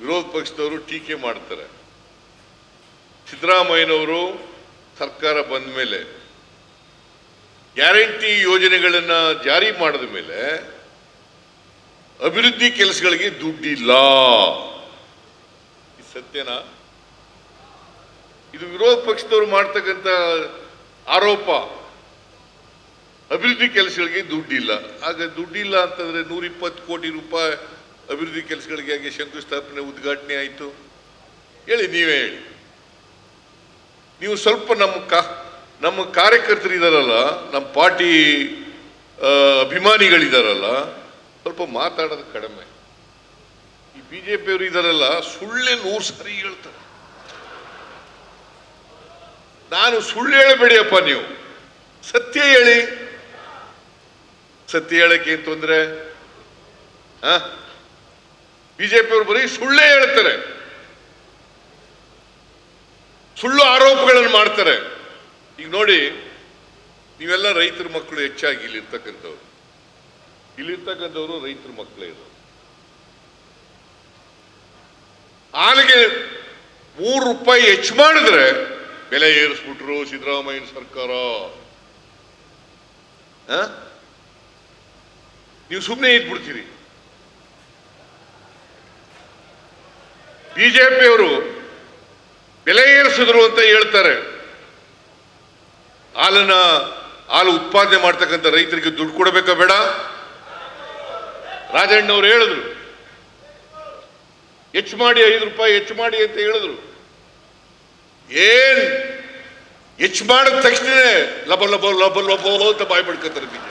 ವಿರೋಧ ಪಕ್ಷದವರು ಟೀಕೆ ಮಾಡ್ತಾರೆ. ಸಿದ್ದರಾಮಯ್ಯನವರು ಸರ್ಕಾರ ಬಂದ ಮೇಲೆ ಗ್ಯಾರಂಟಿ ಯೋಜನೆಗಳನ್ನು ಜಾರಿ ಮಾಡಿದ ಮೇಲೆ ಅಭಿವೃದ್ಧಿ ಕೆಲಸಗಳಿಗೆ ದುಡ್ಡಿಲ್ಲ. ಸತ್ಯನಾ? ಇದು ವಿರೋಧ ಪಕ್ಷದವರು ಮಾಡ್ತಕ್ಕಂಥ ಆರೋಪ. ಅಭಿವೃದ್ಧಿ ಕೆಲಸಗಳಿಗೆ ದುಡ್ಡಿಲ್ಲ. ಆಗ ದುಡ್ಡಿಲ್ಲ ಅಂತಂದ್ರೆ ನೂರಿಪ್ಪತ್ತು ಕೋಟಿ ರೂಪಾಯಿ ಅಭಿವೃದ್ಧಿ ಕೆಲಸಗಳಿಗಾಗಿ ಶಂಕುಸ್ಥಾಪನೆ, ಉದ್ಘಾಟನೆ ಆಯಿತು. ಹೇಳಿ, ನೀವೇ ಹೇಳಿ. ನೀವು ಸ್ವಲ್ಪ ನಮ್ಮ ಕಾ, ನಮ್ಮ ಕಾರ್ಯಕರ್ತರು ಇದಾರಲ್ಲ ನಮ್ಮ ಪಾರ್ಟಿ ಅಭಿಮಾನಿಗಳಿದ್ದಾರಲ್ಲ ಸ್ವಲ್ಪ ಮಾತಾಡೋದು ಕಡಿಮೆ. ಈ ಬಿ ಜೆ ಪಿಯವರು ಇದ್ದಾರಲ್ಲ ಸುಳ್ಳೆ ನೂರು ಸರಿ ಹೇಳ್ತಾರೆ. ನಾನು ಸುಳ್ಳು ಹೇಳಬೇಡಿಯಪ್ಪ ನೀವು. ಸತ್ಯ ಹೇಳಿ. ಸತ್ಯ ಹೇಳಕ್ಕೆ ಏನ್ ತೊಂದ್ರೆ? ಬಿಜೆಪಿಯವರು ಬರೀ ಸುಳ್ಳೇ ಹೇಳ್ತಾರೆ. ಸುಳ್ಳು ಆರೋಪಗಳನ್ನು ಮಾಡ್ತಾರೆ. ಈಗ ನೋಡಿ, ನೀವೆಲ್ಲ ರೈತರ ಮಕ್ಕಳು ಹೆಚ್ಚಾಗಿ ಇಲ್ಲಿರ್ತಕ್ಕಂಥವ್ರು. ಇಲ್ಲಿರ್ತಕ್ಕಂಥವ್ರು ರೈತರ ಮಕ್ಕಳೇ ಇರೋರು. ಆಲಿಗೆ ಮೂರು ರೂಪಾಯಿ ಹೆಚ್ಚು ಮಾಡಿದ್ರೆ ಬೆಲೆ ಏರಿಸ್ಬಿಟ್ರು ಸಿದ್ದರಾಮಯ್ಯ ಸರ್ಕಾರ? ನೀವು ಸುಮ್ಮನೆ ಇದ್ಬಿಡ್ತೀರಿ. ಬಿಜೆಪಿಯವರು ಬೆಲೆ ಏರಿಸಿದ್ರು ಅಂತ ಹೇಳ್ತಾರೆ. ಹಾಲನ್ನ, ಹಾಲು ಉತ್ಪಾದನೆ ಮಾಡ್ತಕ್ಕಂಥ ರೈತರಿಗೆ ದುಡ್ಡು ಕೊಡಬೇಕಾ ಬೇಡ? ರಾಜಣ್ಣವ್ರು ಹೇಳಿದ್ರು. ಹೆಚ್ಚು ಮಾಡಿ ಐದು ರೂಪಾಯಿ, ಹೆಚ್ಚು ಮಾಡಿ ಅಂತ ಹೇಳಿದ್ರು. ಏನ್? ಹೆಚ್ಚು ಮಾಡಿದ ತಕ್ಷಣ ಲಬ ಲಬ ಲಬ ಲಬ ಅಂತ ಬಾಯ್ ಬಿಡ್ಕೊತಾರೆ ಬಿಜೆಪಿ.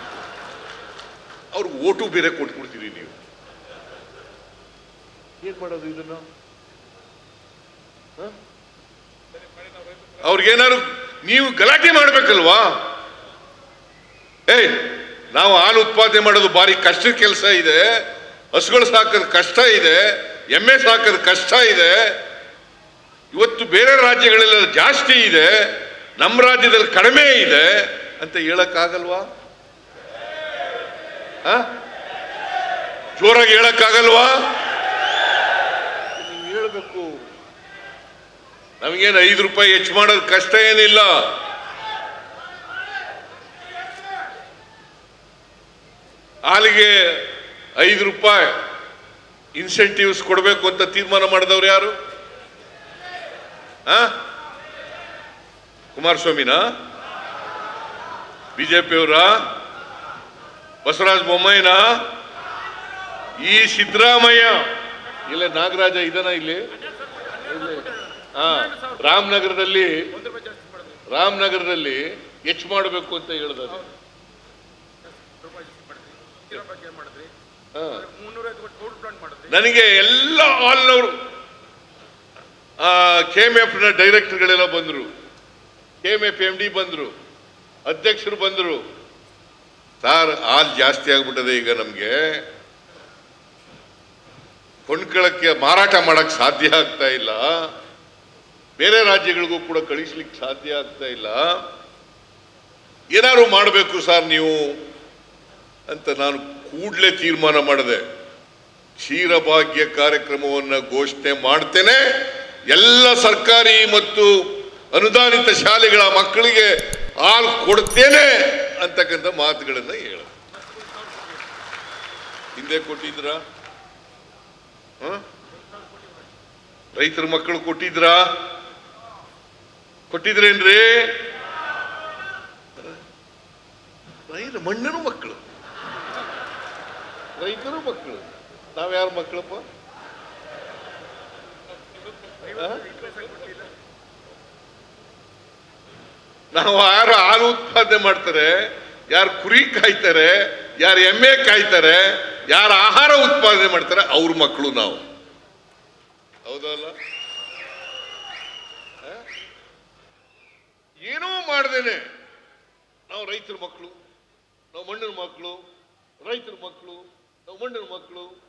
ಅವ್ರಿಗೆ ಓಟು ಬೇರೆ ಕೊಟ್ಬಿಡ್ತೀರಿ ನೀವು. ಏನ್ ಮಾಡೋದು ಇದನ್ನ? ಅವ್ರಿಗೇನಾದ್ರು ನೀವು ಗಲಾಟೆ ಮಾಡ್ಬೇಕಲ್ವಾ? ಏಯ್, ನಾವು ಹಾಲು ಉತ್ಪಾದನೆ ಮಾಡೋದು ಭಾರಿ ಕಷ್ಟದ ಕೆಲಸ ಇದೆ. ಹಸುಗಳು ಸಾಕೋದು ಕಷ್ಟ ಇದೆ. ಎಮ್ಮೆ ಸಾಕೋದು ಕಷ್ಟ ಇದೆ. ಇವತ್ತು ಬೇರೆ ರಾಜ್ಯಗಳೆಲ್ಲ ಜಾಸ್ತಿ ಇದೆ. ನಮ್ಮ ರಾಜ್ಯದಲ್ಲಿ ಕಡಿಮೆ ಇದೆ ಅಂತ ಹೇಳಕ್ಕಾಗಲ್ವಾ? ಜೋರಾಗಿ ಹೇಳಕ್ಕಾಗಲ್ವಾ? ನೀವು ಹೇಳ್ಬೇಕು. ನಮಗೇನು ಐದು ರೂಪಾಯಿ ಹೆಚ್ಚು ಮಾಡೋದು ಕಷ್ಟ ಏನಿಲ್ಲ. ಹಾಲಿಗೆ ಐದು ರೂಪಾಯಿ ಇನ್ಸೆಂಟಿವ್ಸ್ ಕೊಡಬೇಕು ಅಂತ ತೀರ್ಮಾನ ಮಾಡಿದವ್ರು ಯಾರು? ಕುಮಾರಸ್ವಾಮಿನ? ಬಿಜೆಪಿಯವರ? ಬಸವರಾಜ ಬೊಮ್ಮಾಯಿನ? ಈ ಸಿದ್ದರಾಮಯ್ಯ. ಇಲ್ಲ ನಾಗರಾಜ ಇದನ ಇಲ್ಲಿ. ರಾಮನಗರದಲ್ಲಿ ರಾಮನಗರದಲ್ಲಿ ಹೆಚ್ಚು ಮಾಡಬೇಕು ಅಂತ ಹೇಳಿದ ನನಗೆ ಎಲ್ಲ ಹಾಲ್ನವರು ಕೆ ಎಂ ನ ಡೈರೆಕ್ಟರ್ಗಳೆಲ್ಲ ಬಂದರು. K M F M D ಬಂದರು. ಅಧ್ಯಕ್ಷರು ಬಂದರು. ಸಾರ್, ಹಾಲ್ ಜಾಸ್ತಿ ಆಗ್ಬಿಟ್ಟದೆ ಈಗ ನಮಗೆ. ಕೊಂಡ್ಕೊಳ್ಳಕ್ಕೆ ಮಾರಾಟ ಮಾಡಕ್ ಸಾಧ್ಯ ಆಗ್ತಾ ಇಲ್ಲ. ಬೇರೆ ರಾಜ್ಯಗಳಿಗೂ ಕೂಡ ಕಳಿಸ್ಲಿಕ್ಕೆ ಸಾಧ್ಯ ಆಗ್ತಾ ಇಲ್ಲ. ಏನಾದ್ರು ಮಾಡಬೇಕು ಸರ್ ನೀವು ಅಂತ ನಾನು ಕೂಡಲೇ ತೀರ್ಮಾನ ಮಾಡಿದೆ. ಕ್ಷೀರಭಾಗ್ಯ ಕಾರ್ಯಕ್ರಮವನ್ನು ಘೋಷಣೆ ಮಾಡ್ತೇನೆ. ಎಲ್ಲ ಸರ್ಕಾರಿ ಮತ್ತು ಅನುದಾನಿತ ಶಾಲೆಗಳ ಮಕ್ಕಳಿಗೆ ಹಾಲು ಕೊಡ್ತೇನೆ ಅಂತಕ್ಕಂಥ ಮಾತುಗಳನ್ನು ಹೇಳ. ಹಿಂದೆ ಕೊಟ್ಟಿದ್ರ? ರೈತರ ಮಕ್ಕಳು ಕೊಟ್ಟಿದ್ರಾ? ಕೊಟ್ಟಿದ್ರೇನ್ರಿ? ರೈತ ಮಣ್ಣಿನ ಮಕ್ಕಳು. ರೈತರು ಮಕ್ಕಳು. ನಾವ್ಯಾರ ಮಕ್ಕಳಪ್ಪ? ನಾವು ಯಾರು ಹಾಲು ಉತ್ಪಾದನೆ ಮಾಡ್ತಾರೆ, ಯಾರು ಕುರಿ ಕಾಯ್ತಾರೆ, ಯಾರು ಎಮ್ಮೆ ಕಾಯ್ತಾರೆ, ಯಾರು ಆಹಾರ ಉತ್ಪಾದನೆ ಮಾಡ್ತಾರೆ, ಅವ್ರ ಮಕ್ಕಳು ನಾವು. ಹೌದಲ್ಲ? ಏನೂ ಮಾಡ್ದೇನೆ. ನಾವು ರೈತರ ಮಕ್ಕಳು ನಾವು ಮಣ್ಣಿನ ಮಕ್ಕಳು ರೈತರ ಮಕ್ಕಳು ನಾವು ಮಣ್ಣಿನ ಮಕ್ಕಳು.